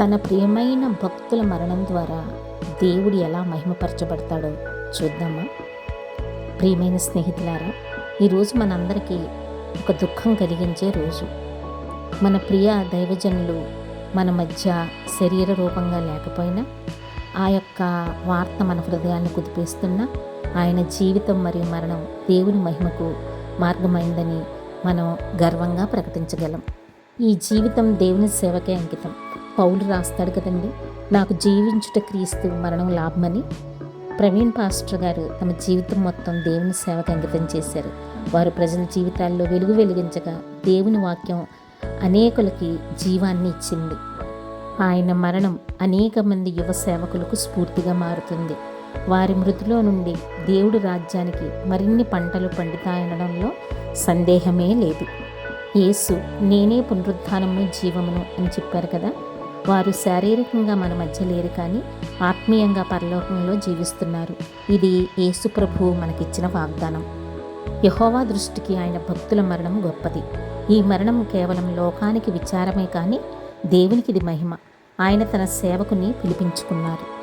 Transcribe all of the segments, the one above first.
తన ప్రియమైన భక్తుల మరణం ద్వారా దేవుడు ఎలా మహిమపరచబడతాడో చూద్దామా? ప్రియమైన స్నేహితులారా ఈరోజు మనందరికీ ఒక దుఃఖం కలిగించే రోజు. మన ప్రియ దైవజనులు మన మధ్య శరీర రూపంగా లేకపోయినా ఆ యొక్క వార్త మన హృదయాన్ని కుదిపేస్తున్న ఆయన జీవితం మరియు మరణం దేవుని మహిమకు మార్గమైందని మనం గర్వంగా ప్రకటించగలం. ఈ జీవితం దేవుని సేవకే అంకితం. పౌలు రాస్తాడు కదండి. నాకు జీవించుట క్రీస్తు మరణం లాభమని ప్రవీణ్ పాస్టర్ గారు తమ జీవితం మొత్తం దేవుని సేవకు అంకితం చేశారు. వారు ప్రజల జీవితాల్లో వెలుగు వెలిగించగా దేవుని వాక్యం అనేకులకి జీవాన్ని ఇచ్చింది. ఆయన మరణం అనేక మంది యువ సేవకులకు స్ఫూర్తిగా మారుతుంది. వారి మృతిలో నుండి దేవుడి రాజ్యానికి మరిన్ని పంటలు పండుతాయనడంలో సందేహమే లేదు. యేసు నేనే పునరుద్ధానము జీవమును అని చెప్పారు కదా. వారు శారీరకంగా మన మధ్య లేరు కానీ ఆత్మీయంగా పరలోకంలో జీవిస్తున్నారు. ఇది యేసుప్రభువు మనకిచ్చిన వాగ్దానం. యహోవా దృష్టికి ఆయన భక్తుల మరణం గొప్పది. ఈ మరణం కేవలం లోకానికి విచారమే కానీ దేవునికి ఇది మహిమ. ఆయన తన సేవకుని పిలిపించుకున్నారు.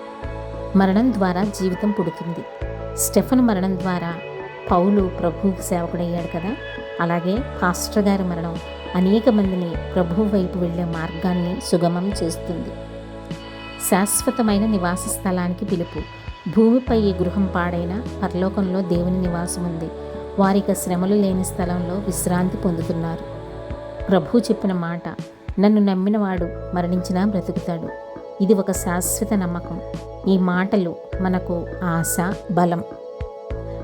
మరణం ద్వారా జీవితం పుడుతుంది. స్టెఫన్ మరణం ద్వారా పౌలు ప్రభువుకి సేవకుడయ్యాడు కదా? అలాగే పాస్టర్ గారి మరణం అనేక మందిని ప్రభు వైపు వెళ్ళే మార్గాన్ని సుగమం చేస్తుంది. శాశ్వతమైన నివాస స్థలానికి పిలుపు. భూమిపై ఈ గృహం పాడైన పరలోకంలో దేవుని నివాసం ఉంది. వారికి శ్రమలు లేని స్థలంలో విశ్రాంతి పొందుతున్నారు. ప్రభు చెప్పిన మాట నన్ను నమ్మినవాడు మరణించినా బ్రతుకుతాడు. ఇది ఒక శాశ్వత నమ్మకం. ఈ మాటలు మనకు ఆశ బలం.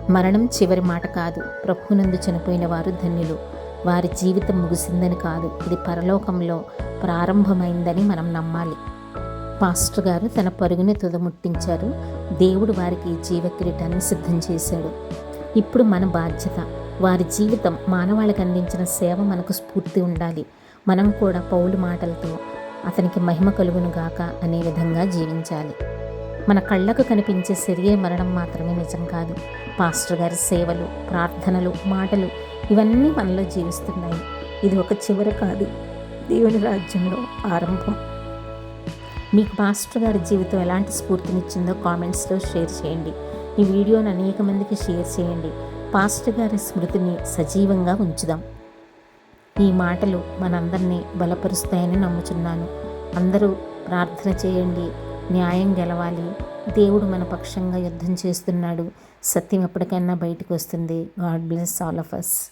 మరణం చివరి మాట కాదు. ప్రభునందు చనిపోయిన వారు ధన్యులు. వారి జీవితం ముగిసిందని కాదు. ఇది పరలోకంలో ప్రారంభమైందని మనం నమ్మాలి. పాస్టర్ గారు తన పరుగుని తుదముట్టించారు. దేవుడు వారికి జీవ కిరీటాన్ని సిద్ధం చేశాడు. ఇప్పుడు మన బాధ్యత వారి జీవితం మానవాళికి అందించిన సేవ మనకు స్ఫూర్తి ఉండాలి. మనం కూడా పౌలు మాటలతో అతనికి మహిమ కలుగును గాక అనే విధంగా జీవించాలి. మన కళ్ళకు కనిపించే శరీర మరణం మాత్రమే నిజం కాదు. పాస్టర్ గారి సేవలు ప్రార్థనలు మాటలు ఇవన్నీ మనలో జీవిస్తున్నాయి. ఇది ఒక చివరి కాదు. దేవుని రాజ్యంలో ఆరంభం. మీకు పాస్టర్ గారి జీవితం ఎలాంటి స్ఫూర్తినిచ్చిందో కామెంట్స్లో షేర్ చేయండి. ఈ వీడియోను అనేక మందికి షేర్ చేయండి. పాస్టర్ గారి స్మృతిని సజీవంగా ఉంచుదాం. ఈ మాటలు మనందరినీ బలపరుస్తాయని నమ్ముచున్నాను. అందరూ ప్రార్థన చేయండి. న్యాయం గెలవాలి. దేవుడు మన పక్షంగా యుద్ధం చేస్తున్నాడు. సత్యం ఎప్పటికైనా బయటకు వస్తుంది. God bless all of us